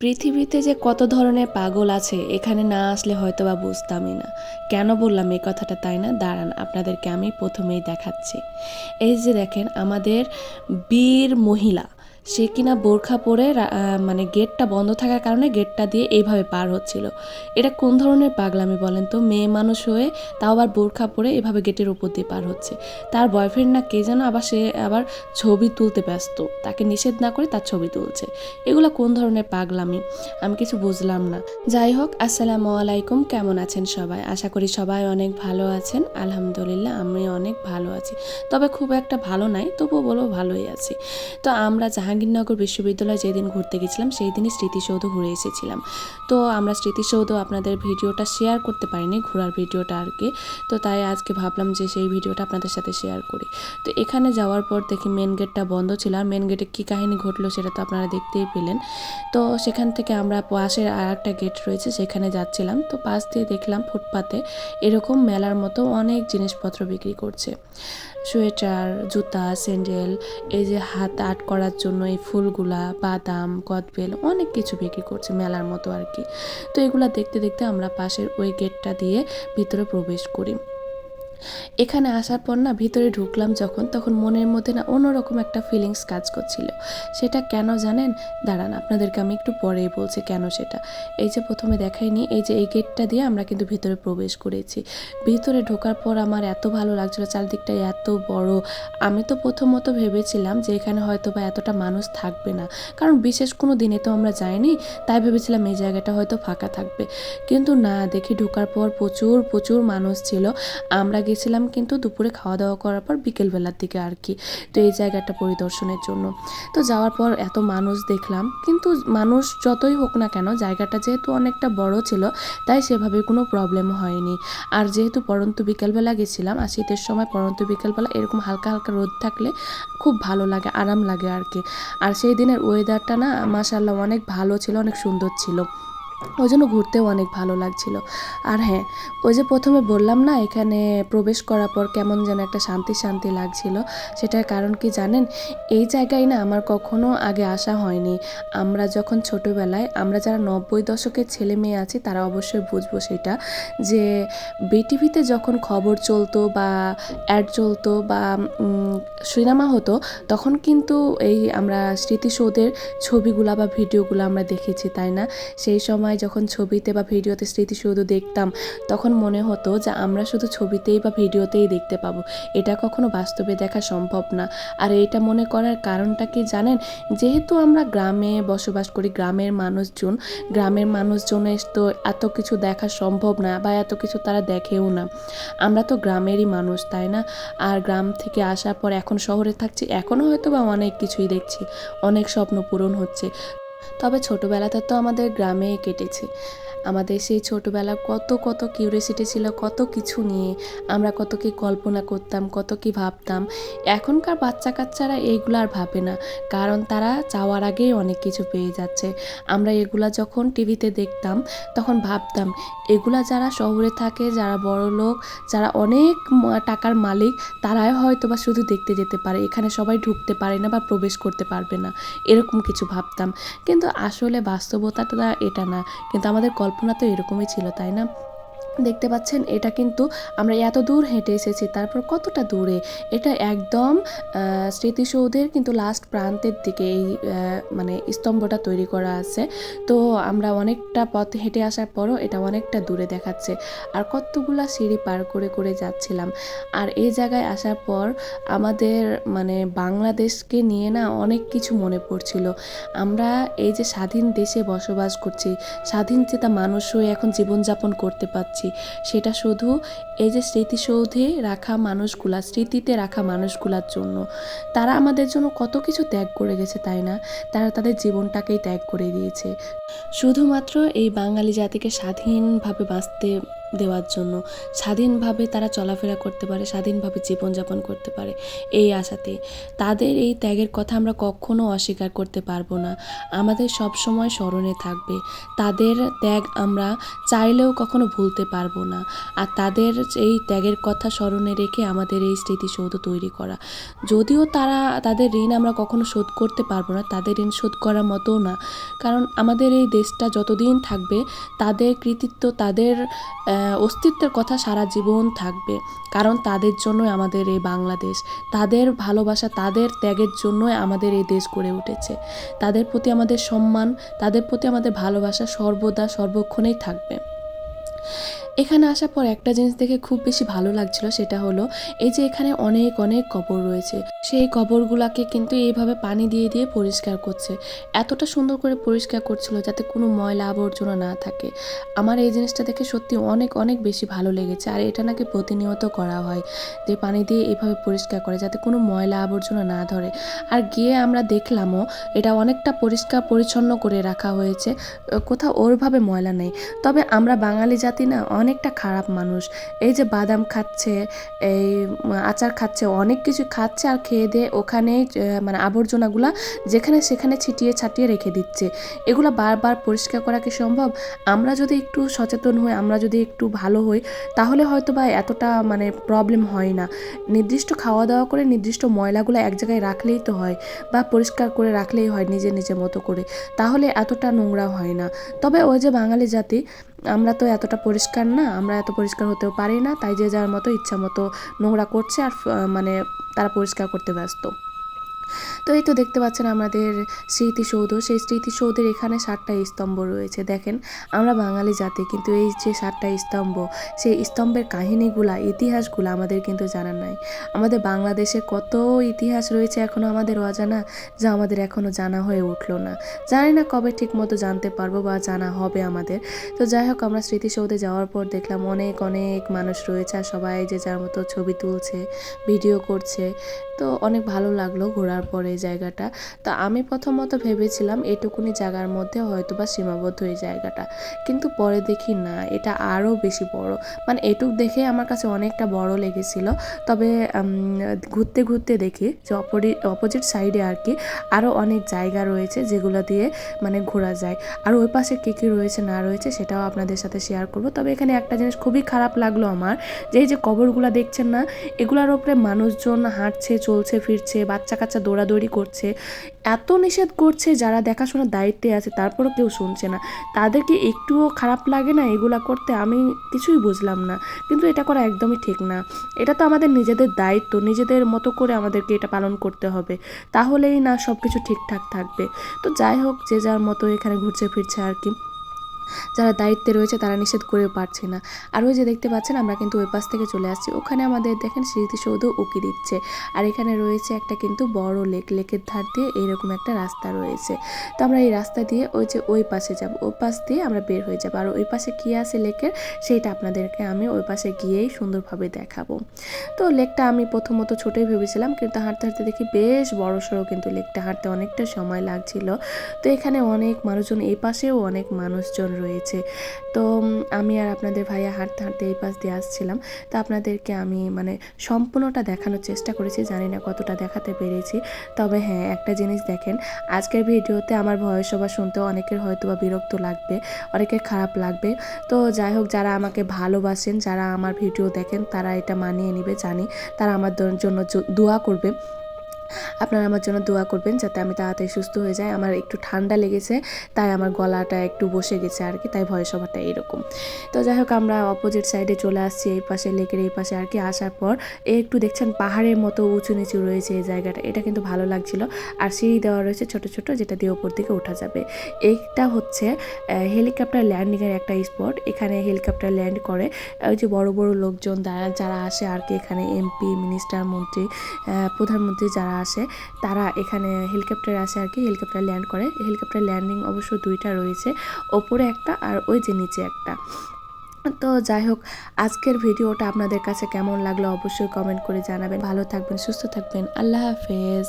পৃথিবীতে যে কত ধরনের পাগল আছে, এখানে না আসলে হয়তো বা বুঝতামই না। কেন বললাম এই কথাটা তাই না? দাঁড়ান, আপনাদেরকে আমি প্রথমেই দেখাচ্ছি। এই যে দেখেন, আমাদের বীর মহিলা সে কিনা বোরখা পরে মানে গেটটা বন্ধ থাকার কারণে গেটটা দিয়ে এইভাবে পার হচ্ছিল। এটা কোন ধরনের পাগলামি বলেন তো? মেয়ে মানুষ হয়ে তাও আবার বোরখা পরে এভাবে গেটের উপর দিয়ে পার হচ্ছে। তার বয়ফ্রেন্ড না কে যেন আবার সে আবার ছবি তুলতে ব্যস্ত। তাকে নিষেধ না করে তার ছবি তুলছে। এগুলো কোন ধরনের পাগলামি? আমি কিছু বুঝলাম না। যাই হোক, আসসালামু আলাইকুম। কেমন আছেন সবাই? আশা করি সবাই অনেক ভালো আছেন। আলহামদুলিল্লাহ আমি অনেক ভালো আছি। তবে খুব একটা ভালো নাই, তবুও বলব ভালোই আছি। তো আমরা জাহাঙ্গীরনগর বিশ্ববিদ্যালয়ে যেদিন ঘুরতে গেছিলাম সেই দিনই স্মৃতিসৌধ ঘুরে এসেছিলাম। তো আমরা স্মৃতিসৌধ আপনাদের ভিডিওটা শেয়ার করতে পারিনি, ঘোরার ভিডিওটা আর কি। তো তাই আজকে ভাবলাম যে সেই ভিডিওটা আপনাদের সাথে শেয়ার করি। তো এখানে যাওয়ার পর দেখি মেন গেটটা বন্ধ ছিল। আর মেন গেটে কী কাহিনী ঘটলো সেটা তো আপনারা দেখতেই পেলেন। তো সেখান থেকে আমরা পাশের আর একটা গেট রয়েছে, সেখানে যাচ্ছিলাম। তো পাশ দিয়ে দেখলাম ফুটপাতে এরকম মেলার মতো অনেক জিনিসপত্র বিক্রি করছে। সোয়েটার, জুতা, স্যান্ডেল, এই যে হাত আর্ট করার জন্য এই ফুলগুলা, বাদাম, কদবেল অনেক কিছু বিক্রি করছে মেলার মতো আর কি। তো এগুলা দেখতে দেখতে আমরা পাশের ওই গেটটা দিয়ে ভিতরে প্রবেশ করি। এখানে আসার পর না ভিতরে ঢুকলাম যখন, তখন মনের মধ্যে না অন্যরকম একটা ফিলিংস কাজ করছিল। সেটা কেন জানেন? দাঁড়ান, আপনাদেরকে আমি একটু পরেই বলছি কেন সেটা। এই যে প্রথমে দেখাইনি, এই যে এই গেটটা দিয়ে আমরা কিন্তু ভিতরে প্রবেশ করেছি। ভিতরে ঢোকার পর আমার এত ভালো লাগছিল, চারদিকটা এত বড়। আমি তো প্রথমত ভেবেছিলাম যে এখানে হয়তো বা এতটা মানুষ থাকবে না। কারণ বিশেষ কোনো দিনে তো আমরা যাইনি, তাই ভেবেছিলাম এই জায়গাটা হয়তো ফাঁকা থাকবে। কিন্তু না, দেখি ঢোকার পর প্রচুর প্রচুর মানুষ ছিল। আমরা গেছিলাম কিন্তু দুপুরে খাওয়া দাওয়া করার পর বিকেলবেলার দিকে আর কি। তো এই জায়গাটা পরিদর্শনের জন্য। তো যাওয়ার পর এত মানুষ দেখলাম, কিন্তু মানুষ যতই হোক না কেন জায়গাটা যেহেতু অনেকটা বড় ছিল, তাই সেভাবে কোনো প্রবলেম হয়নি। আর যেহেতু পরন্তু বিকেলবেলা গেছিলাম, আর শীতের সময় পরন্তু বিকেলবেলা এরকম হালকা হালকা রোদ থাকলে খুব ভালো লাগে, আরাম লাগে আর কি। আর সেই দিনের ওয়েদারটা না মাসাল্লাহ অনেক ভালো ছিল, অনেক সুন্দর ছিল। ওই জন্য ঘুরতেও অনেক ভালো লাগছিল। আর হ্যাঁ ওই যে প্রথমে বললাম না, এখানে প্রবেশ করার পর কেমন যেন একটা শান্তি শান্তি লাগছিল। সেটার কারণ কি জানেন? এই জায়গায় না আমার কখনো আগে আসা হয়নি। আমরা যখন ছোটোবেলায়, আমরা যারা নব্বই দশকের ছেলে মেয়ে আছি, তারা অবশ্যই বুঝব সেটা যে বিটিভিতে যখন খবর চলতো বা অ্যাড চলতো বা সিনেমা হতো, তখন কিন্তু এই আমরা স্মৃতিসৌধের ছবিগুলা বা ভিডিওগুলো আমরা দেখেছি, তাই না? সেই সময় যখন ছবিতে বা ভিডিওতে স্মৃতিসৌধ দেখতাম, তখন মনে হতো যে আমরা শুধু ছবিতেই বা ভিডিওতেই দেখতে পাবো। এটা কখনো বাস্তবে দেখা সম্ভব না। আর এটা মনে করার কারণটা কি জানেন? যেহেতু আমরা গ্রামে বসবাস করি, গ্রামের মানুষজন, গ্রামের মানুষজনের তো এত কিছু দেখা সম্ভব না বা এত কিছু তারা দেখেও না। আমরা তো গ্রামেরই মানুষ, তাই না? আর গ্রাম থেকে আসার পর এখন শহরে থাকছি এখনও হয়তো বা অনেক কিছুই দেখছি, অনেক স্বপ্ন পূরণ হচ্ছে। তবে ছোটোবেলাটা তো আমাদের গ্রামে কেটেছে। আমাদের সেই ছোটোবেলা কত কত কিউরিয়াসিটি ছিল, কত কিছু নিয়ে আমরা কত কি কল্পনা করতাম, কত কি ভাবতাম। এখনকার বাচ্চা কাচ্চারা এইগুলো আর ভাবে না, কারণ তারা চাওয়ার আগেই অনেক কিছু পেয়ে যাচ্ছে। আমরা এগুলা যখন টিভিতে দেখতাম, তখন ভাবতাম, এগুলা যারা শহরে থাকে, যারা বড় লোক, যারা অনেক টাকার মালিক, তারাই হয়তো বা শুধু দেখতে যেতে পারে। এখানে সবাই ঢুকতে পারে না বা প্রবেশ করতে পারবে না। এরকম কিছু ভাবতাম। কিন্তু আসলে বাস্তবতাটা এটা না। কিন্তু আমাদের কল্পনা তো এরকমই ছিল তাই না? দেখতে পাচ্ছেন, এটা কিন্তু আমরা এত দূর হেঁটে এসেছি, তারপর কতটা দূরে? এটা একদম স্মৃতিসৌধের কিন্তু লাস্ট প্রান্তের দিকে এই মানে স্তম্ভটা তৈরি করা আছে। তো আমরা অনেকটা পথ হেঁটে আসার পরও এটা অনেকটা দূরে দেখাচ্ছে। আর কতগুলা সিঁড়ি পার করে করে যাচ্ছিলাম। আর এই জায়গায় আসার পর আমাদের মানে বাংলাদেশকে নিয়ে না অনেক কিছু মনে পড়ছিল। আমরা এই যে স্বাধীন দেশে বসবাস করছি, স্বাধীন চেতা মানুষ হয়ে এখন জীবনযাপন করতে পারছি। সেটা শুধু এই যে স্মৃতিসৌধে রাখা মানুষগুলা, স্মৃতিতে রাখা মানুষগুলার জন্য। তারা আমাদের জন্য কত কিছু ত্যাগ করে গেছে, তাই না? তারা তাদের জীবনটাকেই ত্যাগ করে দিয়েছে। শুধুমাত্র এই বাঙালি জাতিকে স্বাধীনভাবে বাঁচতে দেওয়ার জন্য। স্বাধীনভাবে তারা চলাফেরা করতে পারে, স্বাধীনভাবে জীবনযাপন করতে পারে এই আশাতে। তাদের এই ত্যাগের কথা আমরা কখনো অস্বীকার করতে পারব না। আমাদের সব সময় স্মরণে থাকবে। তাদের ত্যাগ আমরা চাইলেও কখনো ভুলতে পারব না। আর তাদের এই ত্যাগের কথা স্মরণে রেখে আমাদের এই স্মৃতিসৌধ তৈরি করা। যদিও তারা, তাদের ঋণ আমরা কখনো শোধ করতে পারব না, তাদের ঋণ শোধ করার মতো না। কারণ আমাদের এই দেশটা যতদিন থাকবে, তাদের কৃতিত্ব, তাদের অস্তিত্বের কথা সারা জীবন থাকবে। কারণ তাদের জন্যই আমাদের এই বাংলাদেশ। তাদের ভালোবাসা, তাদের ত্যাগের জন্যই আমাদের এই দেশ গড়ে উঠেছে। তাদের প্রতি আমাদের সম্মান, তাদের প্রতি আমাদের ভালোবাসা সর্বদা সর্বক্ষণেই থাকবে। এখানে আসার পর একটা জিনিস দেখে খুব বেশি ভালো লাগছিল, সেটা হলো এই যে এখানে অনেক অনেক কবর রয়েছে। সেই কবরগুলাকে কিন্তু এইভাবে পানি দিয়ে দিয়ে পরিষ্কার করছে। এতটা সুন্দর করে পরিষ্কার করছিল যাতে কোনো ময়লা আবর্জনা না থাকে। আমার এই জিনিসটা দেখে সত্যি অনেক অনেক বেশি ভালো লেগেছে। আর এটা নাকি প্রতিনিয়ত করা হয় যে পানি দিয়ে এইভাবে পরিষ্কার করে যাতে কোনো ময়লা আবর্জনা না ধরে। আর গিয়ে আমরা দেখলামও এটা অনেকটা পরিষ্কার, পরিচ্ছন্ন করে রাখা হয়েছে। কোথাও ওরভাবে ময়লা নেই। তবে আমরা বাঙালি জাতি না অনেকটা খারাপ মানুষ। এই যে বাদাম খাচ্ছে এই আচার খাচ্ছে অনেক কিছু খাচ্ছে আর খেয়ে দিয়ে ওখানেই আহ, মানে আবর্জনাগুলা যেখানে সেখানে ছিটিয়ে ছাটিয়ে রেখে দিচ্ছে। এগুলো বারবার পরিষ্কার করা কি সম্ভব? আমরা যদি একটু সচেতন হই আমরা যদি একটু ভালো হই তাহলে হয়তো বা এতটা মানে প্রবলেম হয় না। নির্দিষ্ট খাওয়া দাওয়া করে নির্দিষ্ট ময়লাগুলো এক জায়গায় রাখলেই তো হয় বা পরিষ্কার করে রাখলেই হয় নিজের নিজের মতো করে। তাহলে এতটা নোংরা হয় না। তবে ওই যে বাঙালি জাতি আমরা তো এতটা পরিষ্কার না, আমরা এত পরিষ্কার হতেও পারি না, তাই যে যার মতো ইচ্ছা মতো নোংরা করছে আর মানে তারা পরিষ্কার করতে ব্যস্ত। তো এই তো দেখতে পাচ্ছেন আমাদের স্মৃতিসৌধ। সেই স্মৃতিসৌধের এখানে সাতটা স্তম্ভ রয়েছে। দেখেন, আমরা বাঙালি জাতি, কিন্তু এই যে সাতটা স্তম্ভ, সেই স্তম্ভের কাহিনীগুলা, ইতিহাসগুলো আমাদের কিন্তু জানা নাই। আমাদের বাংলাদেশে কত ইতিহাস রয়েছে এখনও আমাদের অজানা, যা আমাদের এখনও জানা হয়ে উঠল না। জানি না কবে ঠিক মতো জানতে পারব বা জানা হবে আমাদের। তো যাই হোক, আমরা স্মৃতিসৌধে যাওয়ার পর দেখলাম অনেক অনেক মানুষ রয়েছে আর সবাই যে যার মতো ছবি তুলছে, ভিডিও করছে। তো অনেক ভালো লাগল ঘোরার পরে এই জায়গাটা। তো আমি প্রথমত ভেবেছিলাম এটুকুনি জায়গার মধ্যে হয়তো বা সীমাবদ্ধ এই জায়গাটা। কিন্তু পরে দেখি না, এটা আরও বেশি বড়। মানে এটুক দেখে আমার কাছে অনেকটা বড় লেগেছিল। তবে ঘুরতে ঘুরতে দেখি যে অপরি, অপোজিট সাইডে আর কি আরও অনেক জায়গা রয়েছে যেগুলো দিয়ে মানে ঘোরা যায়। আর ওই পাশে কী কী রয়েছে না রয়েছে সেটাও আপনাদের সাথে শেয়ার করব। তবে এখানে একটা জিনিস খুবই খারাপ লাগল আমার যে এই যে কবরগুলো দেখছেন না, এগুলোর ওপরে মানুষজন হাঁটছে চলছে, ফিরছে বাচ্চা কাচ্চা দৌড়াদৌড়ি করছে, এত নিষেধ করছে যারা দেখাশোনার দায়িত্বে আছে, তারপরও কেউ শুনছে না। তাদেরকে একটুও খারাপ লাগে না এগুলা করতে আমি কিছুই বুঝলাম না। কিন্তু এটা করা একদমই ঠিক না। এটা তো আমাদের নিজেদের দায়িত্ব, নিজেদের মতো করে আমাদেরকে এটা পালন করতে হবে। তাহলেই না সব কিছু ঠিকঠাক থাকবে। তো যাই হোক, যে যার মতো এখানে ঘুরছে ফিরছে আর কি। যারা দায়িত্বে রয়েছে তারা নিষেধ করেও পারছে না। আর ওই যে দেখতে পাচ্ছেন, আমরা কিন্তু ওই পাশ থেকে চলে আসছি। ওখানে আমাদের দেখেন স্মৃতিসৌধ উকি দিচ্ছে। আর এখানে রয়েছে একটা কিন্তু বড় লেক। লেকের ধার দিয়ে এইরকম একটা রাস্তা রয়েছে। তো আমরা এই রাস্তা দিয়ে ওই যে ওই পাশে যাব। ওই পাশ দিয়ে আমরা বের হয়ে যাব। আর ওই পাশে কী আছে লেকের? সেইটা আপনাদেরকে আমি ওই পাশে গিয়েই সুন্দরভাবে দেখাবো। তো লেকটা আমি প্রথমত ছোটোই ভেবেছিলাম, কিন্তু হাঁটতে হাঁটতে দেখি বেশ বড় সড়ো কিন্তু লেকটা। হাঁটতে অনেকটা সময় লাগছিল। তো এখানে অনেক মানুষজন, এই পাশেও অনেক মানুষজন রয়েছে। তো আমি আর আপনাদের ভাইয়া হাঁটতে হাঁটতে এই পাশ দিয়ে আসছিলাম। তো আপনাদেরকে আমি মানে সম্পূর্ণটা দেখানোর চেষ্টা করেছি, জানি না কতটা দেখাতে পেরেছি। তবে হ্যাঁ একটা জিনিস দেখেন, আজকের ভিডিওতে আমার ভয়েস ওভার শুনতেও অনেকের হয়তো বা বিরক্ত লাগবে, অনেকের খারাপ লাগবে। তো যাই হোক, যারা আমাকে ভালোবাসেন, যারা আমার ভিডিও দেখেন, তারা এটা মানিয়ে নেবে, জানি। তারা আমার জন্য দোয়া করবে। আপনারা আমার জন্য দোয়া করবেন যাতে আমি তাড়াতাড়ি সুস্থ হয়ে যাই। আমার একটু ঠান্ডা লেগেছে, তাই আমার গলাটা একটু বসে গেছে আর কি, তাই ভয়েস ওভারটা এরকম। তো যাই হোক, আমরা অপোজিট সাইডে চলে আসছি, এই পাশে লেকের এই পাশে আর কি আসার পর। একটু দেখছেন পাহাড়ের মতো উঁচু নিচু রয়েছে এই জায়গাটা, এটা কিন্তু ভালো লাগছিল। আর সিঁড়ি দেওয়া রয়েছে ছোট ছোট, যেটা দিয়ে ওপর দিকে ওঠা যাবে। এইটা হচ্ছে হেলিকপ্টার ল্যান্ডিংয়ের একটা স্পট এখানে হেলিকপ্টার ল্যান্ড করে। ওই যে বড় বড় লোকজন যারা আসে আর কি এখানে এমপি মিনিস্টার মন্ত্রী প্রধানমন্ত্রী যারা আসে তারা এখানে হেলিকপ্টারে আসে আর কি, হেলিকপ্টার ল্যান্ড করে। হেলিকপ্টার ল্যান্ডিং অবশ্য দুইটা রয়েছে, ওপরে একটা আর ওই যে নিচে একটা। তো যাই হোক, আজকের ভিডিওটা আপনাদের কাছে কেমন লাগল অবশ্যই কমেন্ট করে জানাবেন। ভালো থাকবেন, সুস্থ থাকবেন, আল্লাহ হাফেজ।